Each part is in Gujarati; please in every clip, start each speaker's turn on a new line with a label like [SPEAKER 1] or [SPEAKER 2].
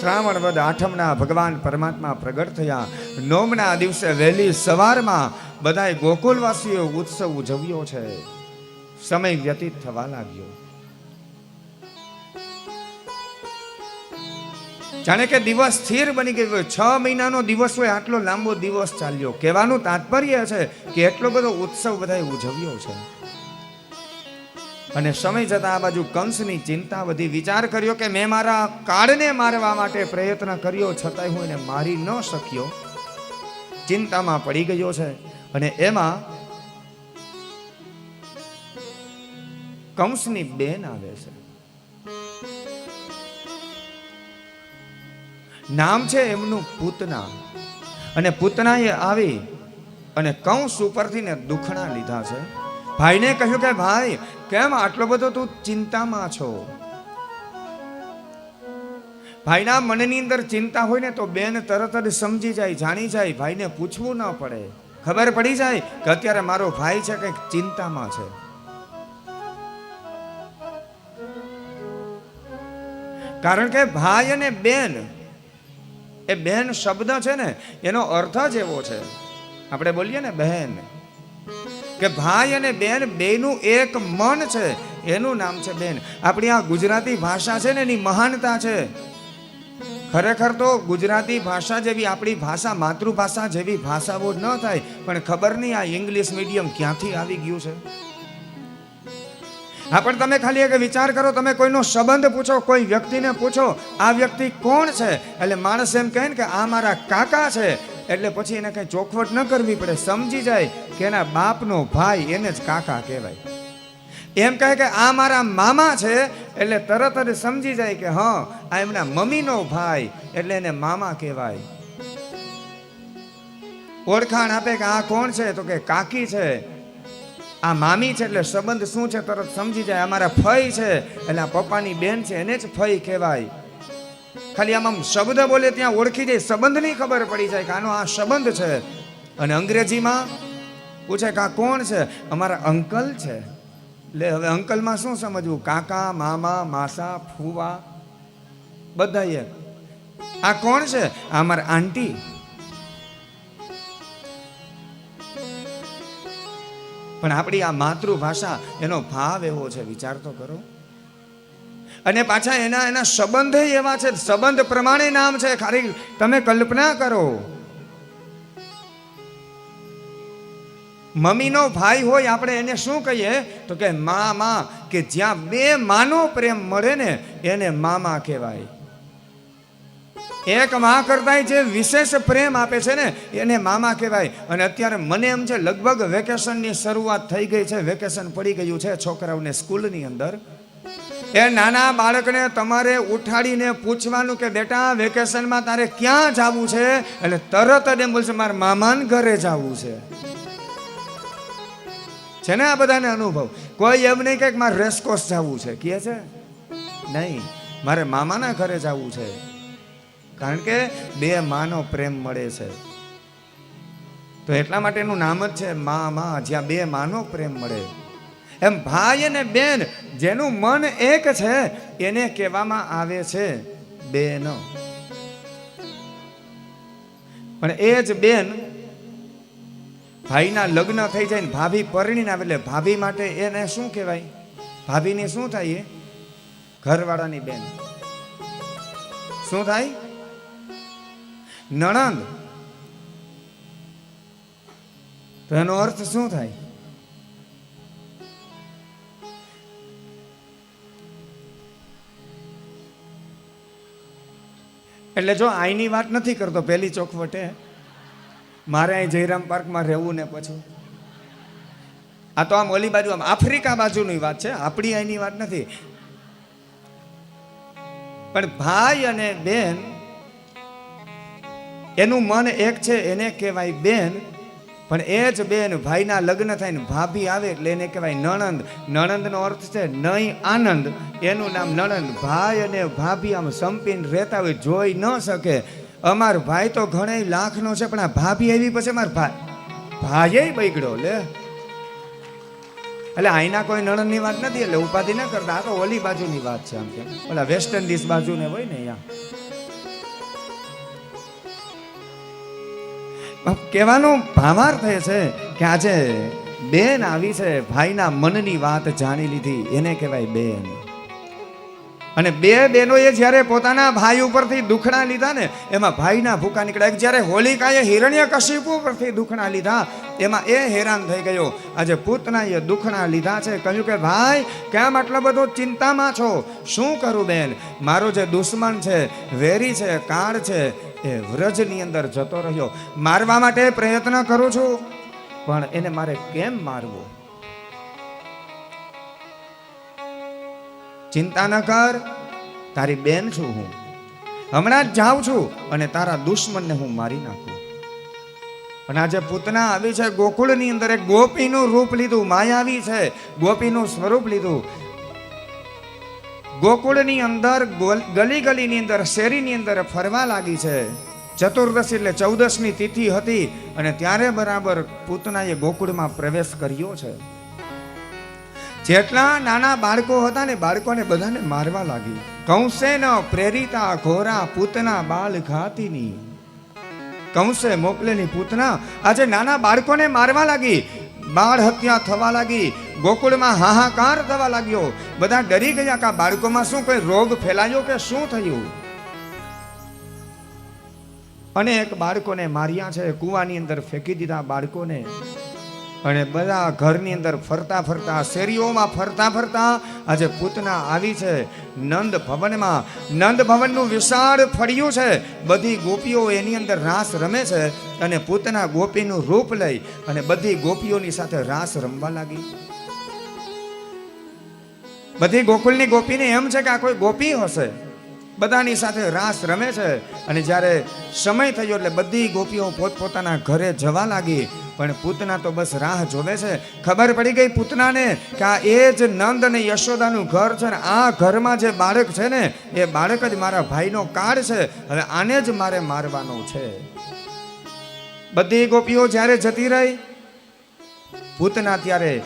[SPEAKER 1] શ્રાવણ વદ આઠમના ભગવાન પરમાત્મા પ્રગટ થયા. નોમના દિવસે વહેલી સવારમાં બધાય ગોકુલવાસીઓ ઉત્સવ ઉજવ્યો છે. સમય વ્યતીત થવા લાગ્યો. જાણે કે દિવસ સ્થિર બની ગયો. છ મહિનાનો દિવસ હોય, આટલો લાંબો દિવસ ચાલ્યો. કહેવાનું તાત્પર્ય છે કે એટલો બધો ઉત્સવ બધાએ ઉજવ્યો છે. અને સમય જતા આ બાજુ કંસની ચિંતા વધી. વિચાર કર્યો કે મેં મારા કાળને મારવા માટે પ્રયત્ન કર્યો, છતાંય હું એને મારી ન શક્યો. ચિંતામાં પડી ગયો છે. અને એમાં કંસની બેન આવે છે. નામ છે એમનું પૂતના. અને પૂતનાએ આવી અને કંસ ઉપરથી ને દુખણા લીધા છે. ભાઈને કહ્યું કે, ભાઈ, કેમ આટલો બધો તું ચિંતામાં છો? ભાઈના મનની અંદર ચિંતા હોય ને તો બેન તરત જ સમજી જાય, જાણી જાય, ભાઈને પૂછવું ન પડે. ખબર પડી જાય કે અત્યારે મારો ભાઈ છે કંઈક ચિંતામાં છે. કારણ કે ભાઈ અને બેન, એ બેન શબ્દ છે ને, એનો અર્થ જ એવો છે. આપણે બોલીએ ને, બહેન. કે ભાઈ અને બેન, બેનું એક મન છે. એનું નામ છે બેન. આપણી આ ગુજરાતી ભાષા છે ને, એની મહાનતા છે. ખરેખર તો ગુજરાતી ભાષા જેવી આપણી ભાષા, માતૃભાષા જેવી ભાષાઓ ન થાય, પણ ખબર નહીં આ ઇંગ્લિશ મીડિયમ ક્યાંથી આવી ગયું છે? હા, પણ તમે ખાલી એક વિચાર કરો, તમે કોઈનો સંબંધ પૂછો, કોઈ વ્યક્તિને પૂછો, આ વ્યક્તિ કોણ છે? એટલે માણસ એમ કહે ને કે આ મારા કાકા છે. એટલે પછી એને કઈ ચોખવટ ન કરવી પડે, સમજી જાય કે એના બાપનો ભાઈ એને જ કાકા કહેવાય. એમ કહે કે આ મારા મામા છે, એટલે તરત જ સમજી જાય કે હા, આ એમના મમ્મીનો ભાઈ, એટલે એને મામા કહેવાય. ઓળખાણ આપે કે આ કોણ છે? તો કે કાકી છે. આ મામી છે, એટલે સંબંધ શું છે તરત સમજી જાય. અમારા ફઈ છે, એટલે આ પપ્પાની બેન છે, એને જ ફઈ કહેવાય. ખાલી આમ આમ શબ્દ બોલે ત્યાં ઓળખી જાય, સંબંધની ખબર પડી જાય કે આનો આ સંબંધ છે. અને અંગ્રેજીમાં પૂછે, કે આ કોણ છે? અમારા અંકલ છે. એટલે હવે અંકલમાં શું સમજવું? કાકા, મામા, માસા, ફુવા બધા એક આ કોણ છે? આ અમારા આંટી. પણ આપણી આ માતૃભાષા એનો ભાવ એવો છે, વિચાર તો કરો. અને પાછા એના એના સંબંધ એવા છે. સંબંધ પ્રમાણે નામ છે. ખાલી તમે કલ્પના કરો. મમ્મીનો ભાઈ હોય, આપણે એને શું કહીએ? તો કે, મામા, કે જ્યાં બે માનો પ્રેમ મળે ને, એને મામા કહેવાય. એક માં કરતા જે વિશેષ પ્રેમ આપે છે ને, એને મામા કહેવાય. અને અત્યારે મને એમ છે, લગભગ વેકેશનની શરૂઆત થઈ ગઈ છે. વેકેશન પડી ગયું છે છોકરાઓને સ્કૂલની અંદર. એ નાના બાળકને તમારે ઉઠાડીને પૂછવાનું કે, બેટા, વેકેશનમાં તારે ક્યાં જવું છે? એટલે તરત જ એમ બોલશે, મારા મામાને ઘરે જવું છે. છે ને આ બધાને અનુભવ? કોઈ એમ નહીં કે મારે રેસકોર્સ જવું છે. કહે છે, નહીં, મારે મામાના ઘરે જવું છે. કારણ કે બે માનો પ્રેમ મળે છે. તો એટલા માટેનું નામ જ છે મા જ્યાં બે માનો પ્રેમ મળે. એમ ભાઈ અને બેન, જેનું મન એક છે, એને કહેવામાં આવે છે બેન. પણ એ જ બેન ભાઈના લગ્ન થઈ જાય ને ભાભી પરણીને આવે એટલે ભાભી માટે એને શું કહેવાય? ભાભીને શું થાય એ? ઘરવાળાની બેન. શું થાય? નણંદ. તો એનો અર્થ શું થાય? એટલે જો આઈની વાત નથી કરતો, પહેલી ચોખવટે. મારે અહીં જયરામ પાર્કમાં રહેવું ને પછી. આ તો આમ ઓલી બાજુ, આમ આફ્રિકા બાજુની વાત છે, આપણી અહીંની વાત નથી. પણ ભાઈ અને બેન, એનું મન એક છે, એને કહેવાય બેન પણ એ જ બેન ભાઈના લગ્ન થાય ને ભાભી આવે એટલે એને કહેવાય નણંદ. નણંદનો અર્થ છે નહીં આનંદ. એનું નામ નણંદ. ભાઈ અને ભાભી આમ સંપીને રહેતા હોય, જોઈ ન શકે. અમાર ભાઈ તો ઘણા લાખનો છે, પણ આ ભાભી આવી પછી અમાર ભાઈ ભાઈ બગડ્યો લે. એટલે અહીંના કોઈ નણંદની વાત નથી, એટલે ઉપાધિ ન કરતા. આ તો ઓલી બાજુની વાત છે આમ કે. ઓલા વેસ્ટ ઇન્ડિઝ બાજુને હોય ને અહીંયા. કહેવાનો ભાવાર્થ એ છે કે આજે બેન આવી છે, ભાઈના મનની વાત જાણી લીધી, એને કહેવાય બેન. અને બે બહેનોએ જ્યારે પોતાના ભાઈ ઉપરથી દુખણા લીધા ને, એમાં ભાઈના ભૂકા નીકળ્યા. જ્યારે હોલિકાએ હિરણ્ય કશિપુ ઉપરથી દુખણા લીધા, એમાં એ હેરાન થઈ ગયો. આજે પૂતના એ દુખણા લીધા છે. કહ્યું કે, ભાઈ, કેમ આટલો બધો ચિંતામાં છો? શું કરું બેન? મારો જે દુશ્મન છે, વેરી છે, કાળ છે એ વ્રજની અંદર જતો રહ્યો. મારવા માટે પ્રયત્ન કરું છું, પણ એને મારે કેમ મારવો? ચિંતા ન કર, તારી બેન છું હું. હમણાં જ જાઉં છું અને તારા દુશ્મનને હું મારી નાખું. અને આજે પૂતના આવી છે, ગોકુળની અંદર એક ગોપીનું રૂપ લીધું માયાવી છે. ગોપીનું સ્વરૂપ લીધું. ગોકુળની અંદર ગલી ગલીની અંદર, શેરીની અંદર ફરવા લાગી છે. ચતુર્દશી એટલે ચૌદશની તિથિ હતી અને ત્યારે બરાબર પૂતનાએ ગોકુળમાં પ્રવેશ કર્યો છે. જેટલા નાના બાળકો હતા ને બાળકોને બધાને મારવા લાગી. કંસે ન પ્રેરિતા ઘોરા પૂતના બાળ ઘાતીની. કંસે મોકલેલી પૂતના આજે નાના બાળકોને મારવા લાગી. બાળ હત્યા થવા લાગી, ગોકુળમાં હાહાકાર થવા લાગ્યો. બધા ડરી ગયા કે બાળકોમાં શું કોઈ રોગ ફેલાયો કે શું થયું? અનેક બાળકોને માર્યા છે, કૂવાની અંદર ફેંકી દીધા બાળકોને. અને બધા ઘરની અંદર ફરતા ફરતા, શેરીઓમાં ફરતા ફરતા આજે પૂતના આવી છે. નંદ ભવનમાં, નંદ ભવનનું વિશાળ ફળિયું છે. બધી ગોપીઓ એની અંદર રાસ રમે છે અને પૂતના ગોપીનું રૂપ લઈ અને બધી ગોપીઓની સાથે રાસ રમવા લાગી. બધી ગોકુલની ગોપીને એમ છે કે આ કોઈ ગોપી હશે? બધાની સાથે રાસ રમે છે. અને જ્યારે સમય થયો એટલે બધી ગોપીઓ પોતપોતાના ઘરે જવા લાગી. પણ પૂતના તો બસ રાહ જોવે છે. ખબર પડી ગઈ પૂતનાને કે આ એ જ નંદ અને યશોદાનું ઘર છે ને આ ઘરમાં જે બાળક છે ને, એ બાળક જ મારા ભાઈનો કાળ છે. હવે આને જ મારે મારવાનો છે. બધી ગોપીઓ જ્યારે જતી રહી, પૂતના ત્યારે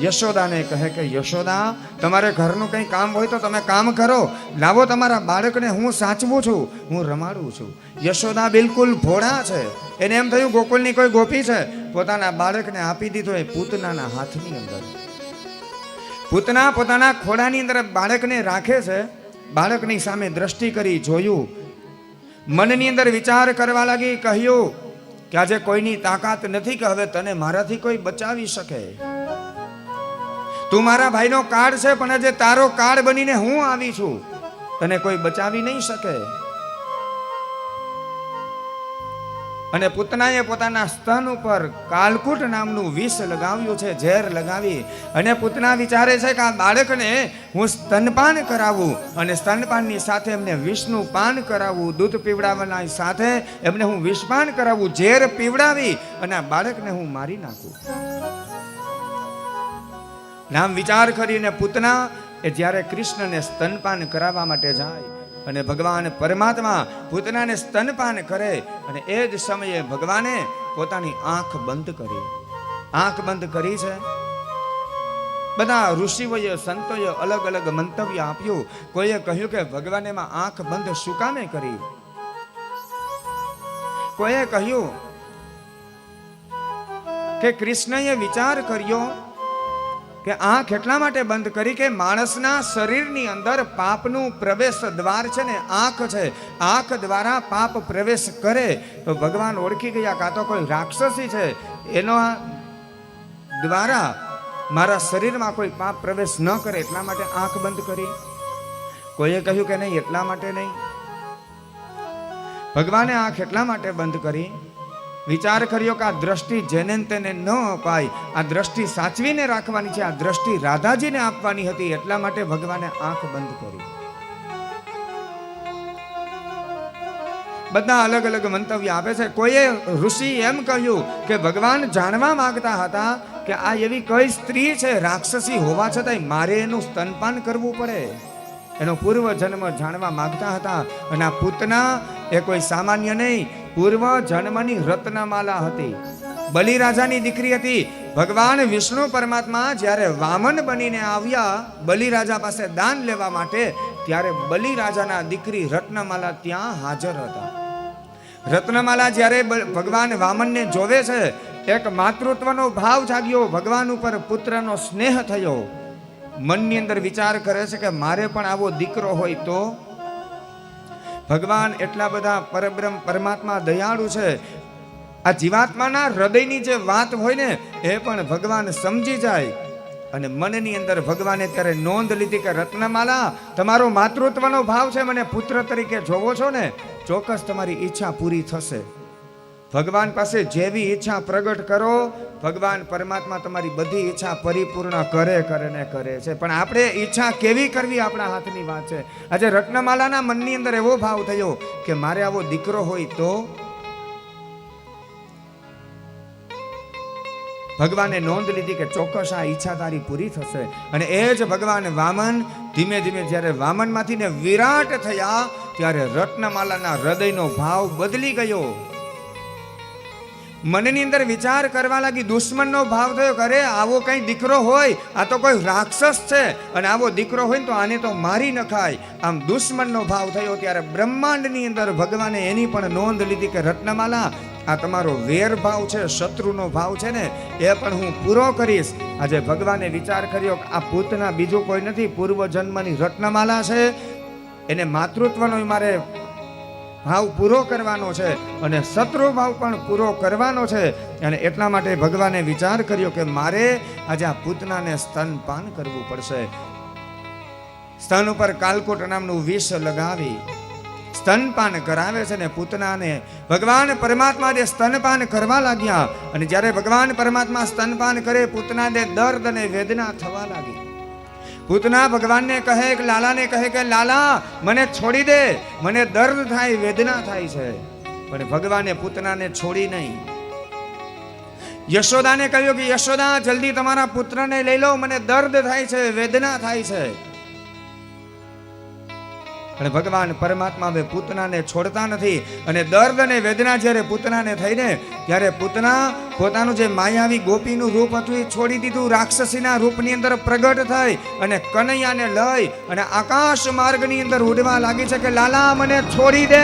[SPEAKER 1] યશોદાને કહે કે, યશોદા, તમારે ઘરનું કંઈ કામ હોય તો તમે કામ કરો. લાવો તમારા બાળકને હું સાચવું છું, હું રમાડું છું. યશોદા બિલકુલ ભોળા છે. એને એમ થયું ગોકુલની કોઈ ગોપી છે. પોતાના બાળકને આપી દીધો એ પૂતનાના હાથની અંદર. પૂતના પોતાના ખોડાની અંદર બાળકને રાખે છે. બાળકની સામે દ્રષ્ટિ કરી જોયું. મનની અંદર વિચાર કરવા લાગી, કહ્યું કે, આજે કોઈની તાકાત નથી કે હવે તને મારાથી કોઈ બચાવી શકે. તું મારા ભાઈનો કાર્ડ છે, પણ આજે તારો કાર્ડ બનીને હું આવી છું. તને કોઈ બચાવી નહીં શકે. અને પૂતનાએ પોતાના સ્તન ઉપર કાલકુટ નામનું વિષ લગાવ્યું છે, ઝેર લગાવી. અને પૂતના વિચારે છે કે આ બાળકને હું સ્તનપાન કરાવું અને સ્તનપાનની સાથે એમને વિષનું પાન કરાવવું દૂધ પીવડાવવાના સાથે એમને હું વિષપાન કરાવું, ઝેર પીવડાવી અને આ બાળકને હું મારી નાખું. નામ વિચાર કરીને પૂતના એ જ્યારે કૃષ્ણને સ્તનપાન કરાવવા માટે જાય અને ભગવાન પરમાત્મા પૂતનાને સ્તનપાન કરે અને એ જ સમયે ભગવાને પોતાની આંખ બંધ કરી. આંખ બંધ કરી છે. બધા ઋષિઓએ, સંતોએ અલગ અલગ મંતવ્ય આપ્યું. કોઈએ કહ્યું કે ભગવાને એમાં આંખ બંધ શું કામે કરી? કોઈએ કહ્યું કે કૃષ્ણએ વિચાર કર્યો કે આંખ એટલા માટે બંધ કરી કે માણસના શરીરની અંદર પાપનું પ્રવેશ દ્વાર છે ને આંખ છે. આંખ દ્વારા પાપ પ્રવેશ કરે. તો ભગવાન ઓળખી ગયા કાં તો કોઈ રાક્ષસી છે. એનો દ્વારા મારા શરીરમાં કોઈ પાપ પ્રવેશ ન કરે એટલા માટે આંખ બંધ કરી. કોઈએ કહ્યું કે નહીં, એટલા માટે નહીં. ભગવાને આંખ એટલા માટે બંધ કરી વિચાર કર્યો કે આ દ્રષ્ટિ જેને તેને ન અપાય, આ દ્રષ્ટિ સાચવીને રાખવાની છે, આ દ્રષ્ટિ રાધાજીને આપવાની હતી, એટલા માટે ભગવાને આંખ બંધ કરી. બધા અલગ અલગ મંતવ્ય આપે છે. કોઈએ ઋષિ એમ કહ્યું કે ભગવાન જાણવા માંગતા હતા કે આ એવી કઈ સ્ત્રી છે, રાક્ષસી હોવા છતાંય મારે એનું સ્તનપાન કરવું પડે. એનો પૂર્વ જન્મ જાણવા માંગતા હતા અને આ પૂતના એ કોઈ સામાન્ય નહીં પૂર્વ જન્મની રત્નમાલા હતી. બલિરાજાની દીકરી હતી. ભગવાન વિષ્ણુ પરમાત્મા જ્યારે વામન બનીને આવ્યા, બલિરાજા પાસે દાન લેવા માટે, ત્યારે બલિરાજાના દીકરી રત્નમાલા ત્યાં હાજર હતા. રત્નમાલા જ્યારે ભગવાન વામનને જોવે છે, એક માતૃત્વનો ભાવ જાગ્યો, ભગવાન ઉપર પુત્રનો સ્નેહ થયો. મનની અંદર વિચાર કરે છે કે મારે પણ આવો દીકરો હોય તો ભગવાન એટલા બધા પરબ્રહ્મ, પરમાત્મા દયાળુ છે. આ જીવાત્માના હૃદયની જે વાત હોય ને, એ પણ ભગવાન સમજી જાય. અને મનની અંદર ભગવાને ત્યારે નોંધ લીધી કે રત્નમાલા, તમારો માતૃત્વનો ભાવ છે, મને પુત્ર તરીકે જોવો છો ને, ચોક્કસ તમારી ઈચ્છા પૂરી થશે. ભગવાન પાસે જેવી ઈચ્છા પ્રગટ કરો, ભગવાન પરમાત્મા તમારી બધી ઈચ્છા પરિપૂર્ણ કરે કરે ને કરે છે. પણ આપણે ઈચ્છા કેવી કરવી આપણા હાથની વાત છે? આજે રત્નમાલાના મનની અંદર એવો ભાવ થયો કે મારે આવો દીકરો હોય તો ભગવાને નોંધ લીધી કે ચોક્કસ આ ઈચ્છા તારી પૂરી થશે. અને એ જ ભગવાન વામન ધીમે ધીમે જ્યારે વામનમાંથી ને વિરાટ થયા, ત્યારે રત્નમાલાના હૃદયનો ભાવ બદલી ગયો. મનની અંદર વિચાર કરવા લાગી, દુશ્મનનો ભાવ થયો કરે આવો કઈ દીકરો હોય, આ તો કોઈ રાક્ષસ છે, અને આવો દીકરો હોય તો આને તો મારી નખાય. આમ દુશ્મનનો ભાવ થયો ત્યારે બ્રહ્માંડની અંદર ભગવાને એની પણ નોંધ લીધી કે રત્નમાલા, આ તમારો વેર ભાવ છે, શત્રુનો ભાવ છે ને, એ પણ હું પૂરો કરીશ. આજે ભગવાને વિચાર કર્યો કે આ પૂતના બીજું કોઈ નથી પૂર્વ જન્મની રત્નમાલા છે. એને માતૃત્વનો મારે ભાવ પૂરો કરવાનો છે અને શત્રુ ભાવ પણ પૂરો કરવાનો છે. અને એટલા માટે ભગવાને વિચાર કર્યો કે મારે આજે આ પૂતનાને સ્તનપાન કરવું પડશે. સ્તન ઉપર કાલકોટ નામનું વિષ લગાવી સ્તનપાન કરાવે છે ને પૂતનાને ભગવાન પરમાત્મા જે સ્તનપાન કરવા લાગ્યા. અને જ્યારે ભગવાન પરમાત્મા સ્તનપાન કરે, પૂતનાને દર્દ અને વેદના થવા લાગી. પૂતના ભગવાનને કહે કે, લાલાને કહે કે, લાલા, મને છોડી દે. મને દર્દ થાય, વેદના થાય છે. પણ ભગવાને પૂતનાને છોડી નહીં. યશોદાને કહ્યું કે, યશોદા, જલ્દી તમારા પુત્રને લઈ લો. મને દર્દ થાય છે, વેદના થાય છે. અને ભગવાન પરમાત્મા હવે પૂતનાને છોડતા નથી અને દર્દ અને વેદના જ્યારે પૂતનાને થઈને, ત્યારે પૂતના પોતાનું જે માયાવી ગોપીનું રૂપ હતું એ છોડી દીધું. રાક્ષસીના રૂપની અંદર પ્રગટ થઈ અને કનૈયાને લઈ અને આકાશ માર્ગની અંદર ઉડવા લાગી છે કે, લાલા, મને છોડી દે.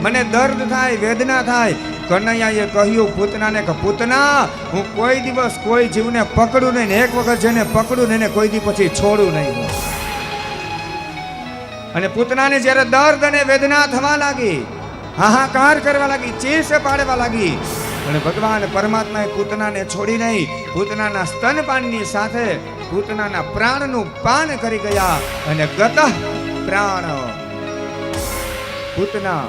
[SPEAKER 1] મને દર્દ થાય, વેદના થાય. કનૈયાએ કહ્યું પૂતનાને કે, પૂતના, હું કોઈ દિવસ કોઈ જીવને પકડું નહીં. એક વખત જેને પકડું ને એને કોઈ દી પછી છોડું નહીં. અને પૂતનાને જ્યારે દર્દ અને વેદના થવા લાગી, હાહાકાર કરવા લાગી, ચીસ પાડવા લાગી, અને ભગવાન પરમાત્માએ પૂતનાને છોડી નહીં, પૂતનાના સ્તનપાનની સાથે પૂતનાના પ્રાણનું પાન કરી ગયા અને ગત પ્રાણ પૂતના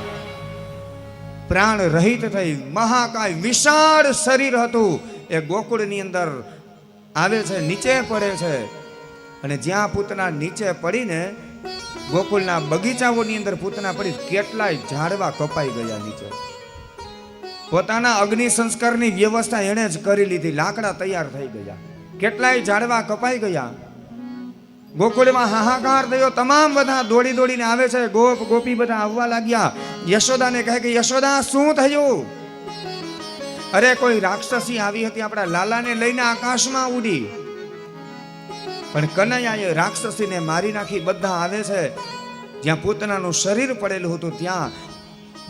[SPEAKER 1] પ્રાણ રહિત થઈ મહાકાય વિશાળ શરીર હતું. એ ગોકુળની અંદર આવે છે, નીચે પડે છે. અને જ્યાં પૂતના નીચે પડીને ગોકુલના બગીચાઓની અંદર પૂતના પડી કેટલાય ઝાડવા કપાઈ ગયા નીચે. પોતાના અગ્નિ સંસ્કારની વ્યવસ્થા એણે જ કરી લીધી. લાકડા તૈયાર થઈ ગયા. કેટલાય ઝાડવા કપાઈ ગયા. ગોકુળમાં હાહાકાર થયો. તમામ બધા દોડી દોડીને આવે છે. ગોપ ગોપી બધા આવવા લાગ્યા. યશોદાને કહે કે, યશોદા, શું થયું? અરે, કોઈ રાક્ષસી આવી હતી આપણા લાલાને લઈને આકાશમાં ઉડી. પણ કનૈયાએ રાક્ષસીને મારી નાખી બધા આવે છે. જ્યાં પૂતનાનું શરીર પડેલું હતું ત્યાં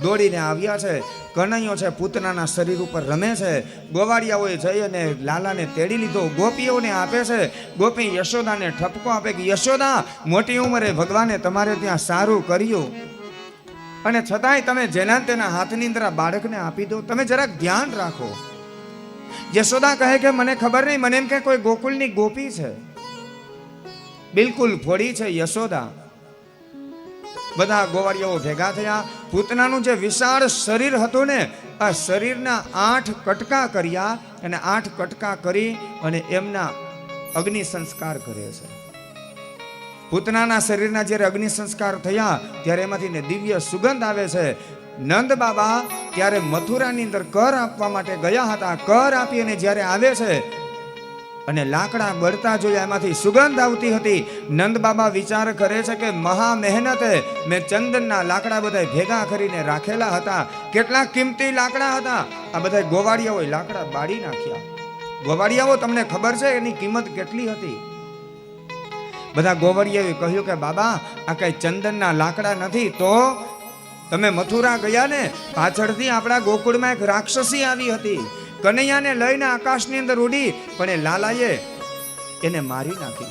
[SPEAKER 1] દોડીને આવ્યા છે. કનૈયો છે પૂતનાના શરીર ઉપર રમે છે. ગોવાળિયાઓએ જઈ અને લાલાને તેડી લીધો. ગોપીઓને આપે છે. ગોપી યશોદાને ઠપકો આપે કે, યશોદા, મોટી ઉંમરે ભગવાને તમારે ત્યાં સારું કર્યું. અને છતાંય તમે જેના તેના હાથની અંદર આ બાળકને આપી દો, તમે જરાક ધ્યાન રાખો. યશોદા કહે કે, મને ખબર નહીં, મને એમ કે કોઈ ગોકુળની ગોપી છે. બિલકુલ ફોડી છે યશોદા. બધા ગોવાળીઓ ભેગા થયા. પૂતનાનું જે વિશાળ શરીર હતું ને, આ શરીરના આઠ કટકા કર્યા અને આઠ કટકા કરી અને એમના અગ્નિ સંસ્કાર કરે છે. પૂતનાના શરીરના જ્યારે અગ્નિ સંસ્કાર થયા, ત્યારે એમાંથી ને દિવ્ય સુગંધ આવે છે. નંદ બાબા ત્યારે મથુરાની અંદર કર આપવા માટે ગયા હતા. કર આપી અને જ્યારે આવે છે અને લાકડા બળતા જોયા એમાંથી સુગંધ આવતી હતી. નંદ બાબા વિચાર કરે છે કે મહા મહેનતે મેં ચંદનના લાકડા બધા ભેગા કરીને રાખેલા હતા. કેટલા કિંમતી લાકડા હતા. આ બધા ગોવાળિયાઓએ લાકડા બાળી નાખ્યા. ગોવાળિયાઓ, તમને ખબર છે એની કિંમત કેટલી હતી? બધા ગોવાળિયાઓએ કહ્યું કે બાબા, આ કઈ ચંદનના લાકડા નથી તો તમે મથુરા ગયા ને? પાછળથી આપણા ગોકુળમાં એક રાક્ષસી આવી હતી. કનૈયાને લઈને આકાશની અંદર ઉડી, પણ એ લાલાએ એને મારી નાખી.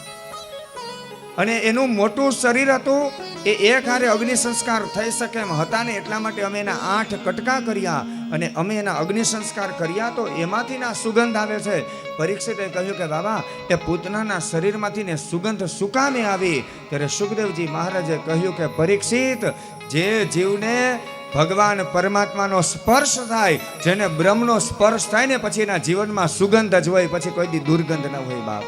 [SPEAKER 1] અને એનું મોટું શરીર હતું, એ એક હારે અગ્નિ સંસ્કાર થઈ શકે એમ હતા ને એટલા માટે અમે એના આઠ કટકા કર્યા. અને અમે એના અગ્નિ સંસ્કાર કર્યા તો એમાંથી ના સુગંધ આવે છે. પરીક્ષિતે કહ્યું કે, બાબા, એ પૂતનાના શરીરમાંથી ને સુગંધ સુકામે આવી. ત્યારે સુખદેવજી મહારાજે કહ્યું કે, પરીક્ષિત, જે જીવને ભગવાન પરમાત્માનો સ્પર્શ થાય, જેને બ્રહ્મનો સ્પર્શ થાય ને પછી એના જીવનમાં સુગંધ જ હોય, પછી કોઈ દી દુર્ગંધ ન હોય બાપ.